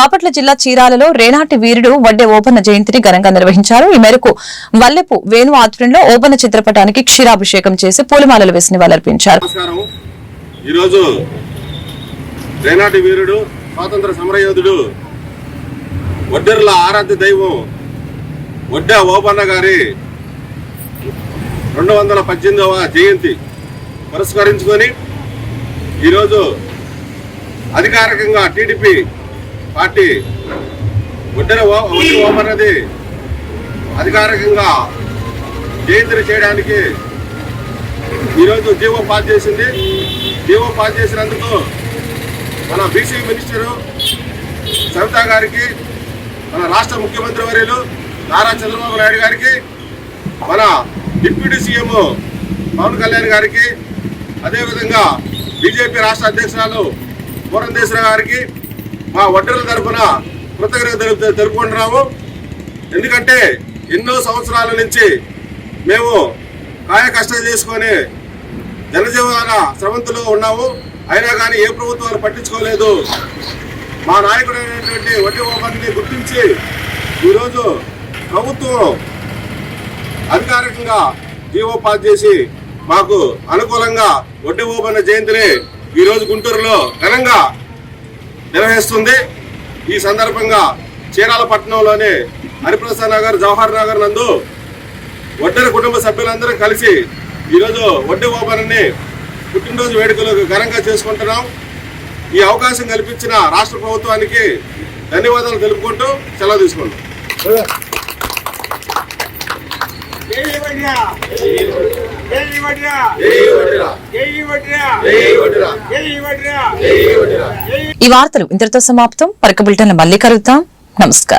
బాపట్ల జిల్లా చీరాలలో రేనాటి వీరుడు వడ్డే ఓపన్న జయంతిని ఘనంగా నిర్వహించారు. ఈ మేరకు వల్లెపు వేణు ఆధ్వర్యంలో ఓపన్న చిత్రపటానికి క్షీరాభిషేకం చేసి పూలమాలలు వేసి నివాళులర్పించారు. ఈరోజు రేనాటి వీరుడు స్వాతంత్ర సమరయోధుడు వడ్డెర్ల ఆరాధ్య దైవం వడ్డ ఓబన్న గారి రెండు వందల పద్దెనిమిదవ జయంతి పురస్కరించుకొని ఈరోజు అధికారికంగా టీడీపీ పార్టీ వడ్డెర ఓ- ఓమన్నది అధికారికంగా జయంతిని చేయడానికి ఈరోజు జీవో పాస్ చేసింది. జీవో పాస్ చేసినందుకు మన బీసీ మినిస్టరు సవిత గారికి మన రాష్ట్ర ముఖ్యమంత్రి వర్యులు నారా చంద్రబాబు నాయుడు గారికి మన డిప్యూటీ సీఎం పవన్ కళ్యాణ్ గారికి అదేవిధంగా బీజేపీ రాష్ట్ర అధ్యక్షురాలు పూరంధేశ్వర గారికి మా వడ్డెల తరఫున కృతజ్ఞత తెలుపుకుంటున్నాము ఎందుకంటే ఎన్నో సంవత్సరాల నుంచి మేము కాయ కష్టం చేసుకొని జనజీవన స్రవంతిలో ఉన్నాము. అయినా కానీ ఏ ప్రభుత్వాలు పట్టించుకోలేదు. మా నాయకుడైనటువంటి వడ్డీ ఓపెన్ని గుర్తించి ఈరోజు ప్రభుత్వం అధికారికంగా జీవో పాస్ చేసి మాకు అనుకూలంగా వడ్డీ ఓపెన్ జయంతిని ఈరోజు గుంటూరులో ఘనంగా నిర్వహిస్తుంది. ఈ సందర్భంగా చీరాల పట్టణంలోని హరిప్రసాద్ నగర్ జవహర్ నగర్ నందు వడ్డెర కుటుంబ సభ్యులందరూ కలిసి ఈరోజు వడ్డీ ఓపెన్ని పుట్టినరోజు వేడుకలు ఘనంగా చేసుకుంటున్నాం. ఈ అవకాశం కల్పించిన రాష్ట్ర ప్రభుత్వానికి ధన్యవాదాలు తెలుపుకుంటూ సెలవు తీసుకుంటాం ఈ వార్తలు ఇంతటితో సమాప్తం. పరక మళ్ళీ కలుగుతాం నమస్కారం.